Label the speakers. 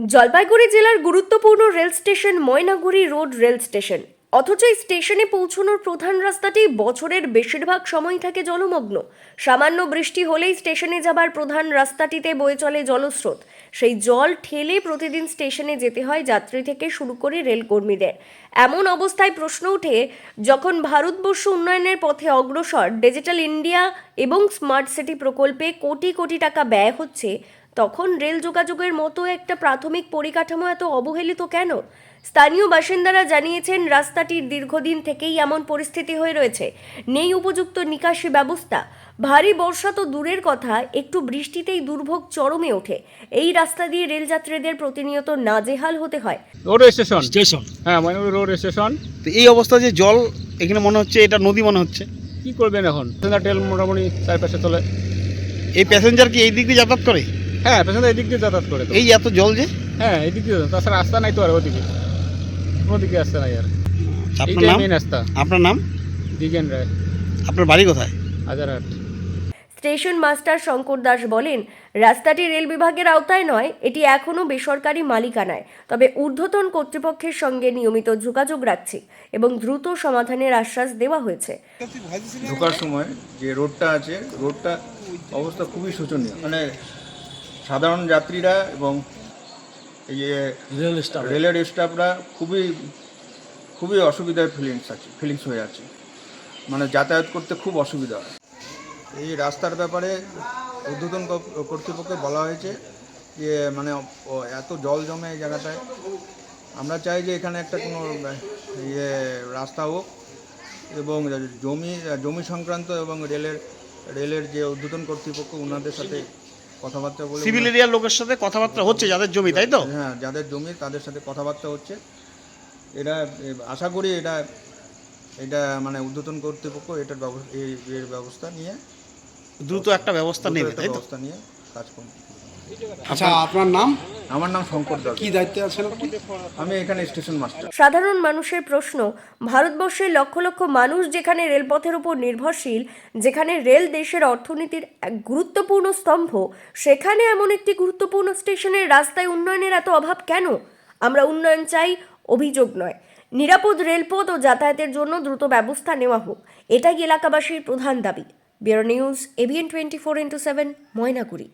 Speaker 1: জলপাইগুড়ি জেলার গুরুত্বপূর্ণ rail station Maynaguri road rail station. অথচ এই স্টেশনে পৌঁছানোর প্রধান রাস্তাটি বছরের বেশিরভাগ সময় থাকে জলমগ্ন। সামান্য বৃষ্টি হলেই স্টেশনে যাবার প্রধান রাস্তাটিতে বয়ে চলে জলস্রোত। সেই জল ঠেলে প্রতিদিন স্টেশনে যেতে হয় যাত্রী থেকে শুরু করে রেলকর্মীদের। এমন অবস্থায় প্রশ্ন ওঠে, যখন ভারতবর্ষ উন্নয়নের পথে অগ্রসর ডিজিটাল ইন্ডিয়া এবং স্মার্ট সিটি প্রকল্পে কোটি কোটি টাকা ব্যয় হচ্ছে তখন রেল যোগাযোগের মতো একটা প্রাথমিক পরিকাঠামো এত অবহেলিত কেন? স্থানীয় বাসিন্দারা জানিয়েছেন রাস্তাটির দীর্ঘদিন থেকেই এমন পরিস্থিতি হয়ে রয়েছে। নেই উপযুক্ত নিকাশি ব্যবস্থা। ভারী বর্ষা তো দূরের কথা একটু বৃষ্টিতেই দুর্ভোগ চরমে ওঠে। এই রাস্তা দিয়ে রেলযাত্রীদের প্রতিনিয়ত নাজেহাল হতে হয়।
Speaker 2: রোড স্টেশন
Speaker 3: স্টেশন
Speaker 2: হ্যাঁ ময়নাগুড়ি রোড স্টেশন
Speaker 3: তো এই অবস্থা যে জল এখানে মনে হচ্ছে এটা নদী মনে হচ্ছে।
Speaker 2: কি করবেন এখন? ট্রেন মোটামুটি চারপাশে চলে।
Speaker 3: এই প্যাসেঞ্জার কি এই দিক দিয়ে যাতায়াত করে?
Speaker 2: হ্যাঁ প্যাসেঞ্জার এদিক দিয়ে যাতায়াত করে তো।
Speaker 3: এই এত জল যে?
Speaker 2: হ্যাঁ এদিক দিয়ে তাছাড়া রাস্তা নাই তো আর ওদিকে। ওদিকে রাস্তা নাই আর।
Speaker 3: আপনার নাম?
Speaker 2: রাস্তা।
Speaker 3: আপনার নাম?
Speaker 2: দিগেন রায়।
Speaker 3: আপনার বাড়ি কোথায়?
Speaker 2: হাজারহাট।
Speaker 1: স্টেশন মাস্টার শঙ্কর দাস বলেন রাস্তাটি রেল বিভাগের আওতায় নয় এটি এখনও বেসরকারি মালিকানায়। তবে ঊর্ধ্বতন কর্তৃপক্ষের সঙ্গে নিয়মিত যোগাযোগ রাখছি এবং দ্রুত সমাধানের আশ্বাস দেওয়া হয়েছে।
Speaker 4: ঢোকার সময় যে রোডটা আছে রোডটা অবস্থা খুবই শোচনীয়। মানে সাধারণ যাত্রীরা এবং এই যে
Speaker 3: রেল স্টাফ
Speaker 4: রেলের স্টাফরা খুবই খুবই অসুবিধার ফিলিংস আছে ফিলিংস হয়ে আছে। মানে যাতায়াত করতে খুব অসুবিধা হয়। এই রাস্তার ব্যাপারে ঊর্ধ্বতন কর্প- কর্তৃপক্ষকে বলা হয়েছে যে মানে এত জল জমে এই জায়গাটায়। আমরা চাই যে এখানে একটা কোনো ইয়ে রাস্তা হোক এবং জমি জমি সংক্রান্ত এবং রেলের রেলের যে ঊর্ধ্বতন কর্তৃপক্ষ ওনাদের সাথে কথাবার্তা বলে
Speaker 3: সিভিল এরিয়ার লোকের সাথে কথাবার্তা হচ্ছে যাদের জমি তাই তো?
Speaker 4: হ্যাঁ যাদের জমি তাদের সাথে কথাবার্তা হচ্ছে। এটা আশা করি এটা এটা মানে উদ্বোধন কর্তৃপক্ষ এটার এর ব্যবস্থা নিয়ে
Speaker 3: দ্রুত একটা ব্যবস্থা নেবে তাই তো?
Speaker 4: ব্যবস্থা নিয়ে কাজ করবে।
Speaker 5: আচ্ছা আপনার নাম?
Speaker 4: আমার নাম শঙ্কর দাস।
Speaker 5: কি দায়িত্বে আছেন আপনি
Speaker 4: আমি এখানে স্টেশন মাস্টার।
Speaker 1: সাধারণ মানুষের প্রশ্ন ভারতবর্ষের লক্ষ লক্ষ মানুষ যেখানে রেলপথের উপর নির্ভরশীল যেখানে রেল দেশের অর্থনীতির এক গুরুত্বপূর্ণ স্তম্ভ সেখানে এমন একটি গুরুত্বপূর্ণ স্টেশনের রাস্তায় উন্নয়নের এত অভাব কেন? আমরা উন্নয়ন চাই অভিযোগ নয়। নিরাপদ রেলপথ ও যাতায়াতের জন্য দ্রুত ব্যবস্থা নেওয়া হোক। এটাই এলাকাবাসীর প্রধান দাবি। Bureau news ABN twenty four into seven Maynaguri.